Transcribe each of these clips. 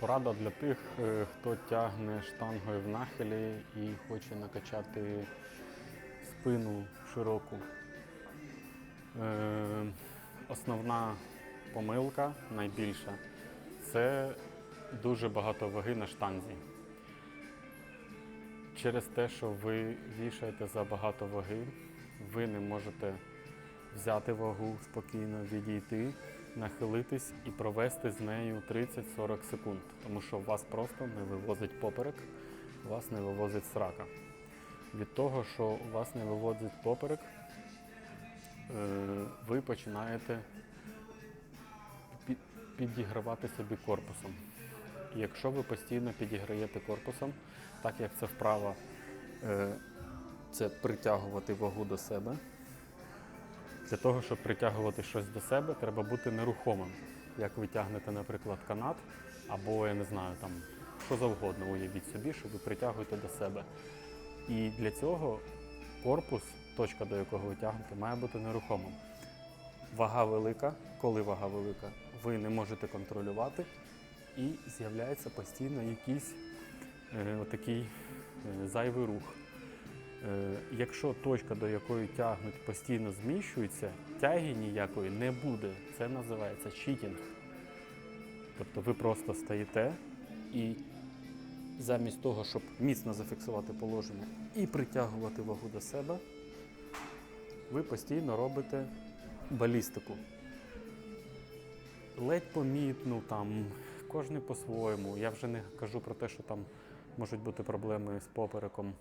Порада для тих, е, хто тягне штангою в нахилі і хоче накачати спину широку. Е, Основна помилка найбільша це дуже багато ваги на штанзі. Через те, що ви вішаєте забагато ваги, ви не можете взяти вагу спокійно, відійти, нахилитись і провести з нею 30-40 секунд, тому що вас просто не вивозить поперек, вас не вивозить срака. Від того, що вас не вивозить поперек, е, ви починаєте підігравати собі корпусом. І якщо ви постійно підіграєте корпусом, так як це вправа, е, це притягувати вагу до себе. Для того, щоб притягувати щось до себе, треба бути нерухомим. Як ви тягнете, наприклад, канат, або я не знаю, там що завгодно, уявіть собі, що ви притягуєте до себе. І для цього корпус, точка, до якого ви тягнете, має бути нерухомим. Вага велика, коли вага велика, ви не можете контролювати, і з'являється постійно якийсь е, отакий е, зайвий рух. Е, якщо точка, до якої тягнуть, постійно зміщується, тяги ніякої не буде. Це називається читінг. Тобто ви просто стоїте і замість того, щоб міцно зафіксувати положення і притягувати вагу до себе, ви постійно робите балістику. Ледь помітну, там, кожен по-своєму. Я вже не кажу про те, що там можуть бути проблеми з попереком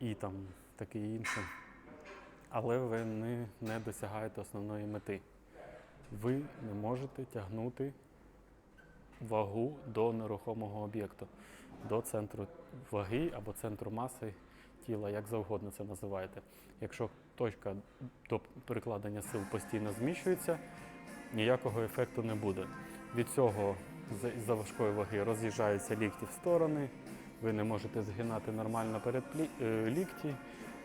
і там таке інше. Але ви не, не досягаєте основної мети. Ви не можете тягнути вагу до нерухомого об'єкту, до центру ваги або центру маси тіла, як завгодно це називаєте. Якщо точка до перекладення сил постійно зміщується, ніякого ефекту не буде. Від цього із-за важкої ваги роз'їжджаються лікті в сторони, ви не можете згинати нормально передплі... е, лікті,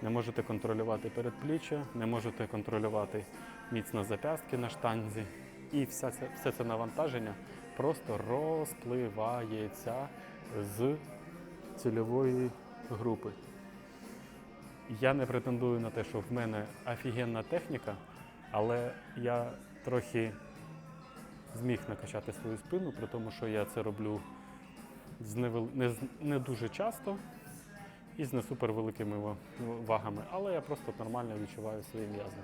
не можете контролювати передпліччя, не можете контролювати міцно зап'ястки на штанзі. І вся це, все це навантаження просто розпливається з цільової групи. Я не претендую на те, що в мене офігенна техніка, але я трохи зміг накачати свою спину, при тому, що я це роблю з невел... не, не дуже часто і з не супервеликими великими вагами, але я просто нормально відчуваю свої м'язи.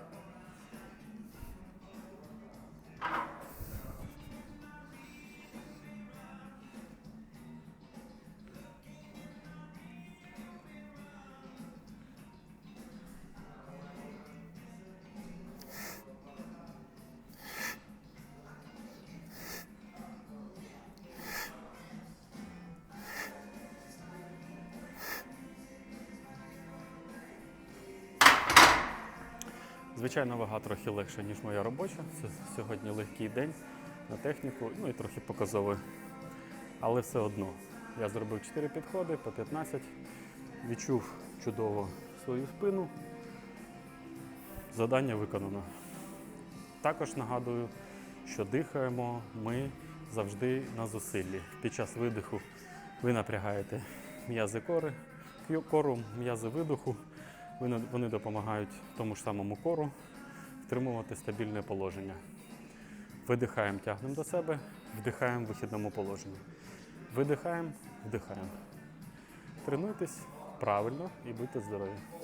Звичайно, вага трохи легша, ніж моя робоча. Це сьогодні легкий день на техніку, ну і трохи показовий. Але все одно. Я зробив 4 підходи по 15, відчув чудово свою спину. Завдання виконано. Також нагадую, що дихаємо ми завжди на зусиллі. Під час видиху ви напрягаєте м'язи кори, кору, м'язи видоху. Вони, допомагають тому ж самому кору втримувати стабільне положення. Видихаємо, тягнемо до себе, вдихаємо в вихідному положенні. Видихаємо, вдихаємо. Тренуйтесь правильно і будьте здорові.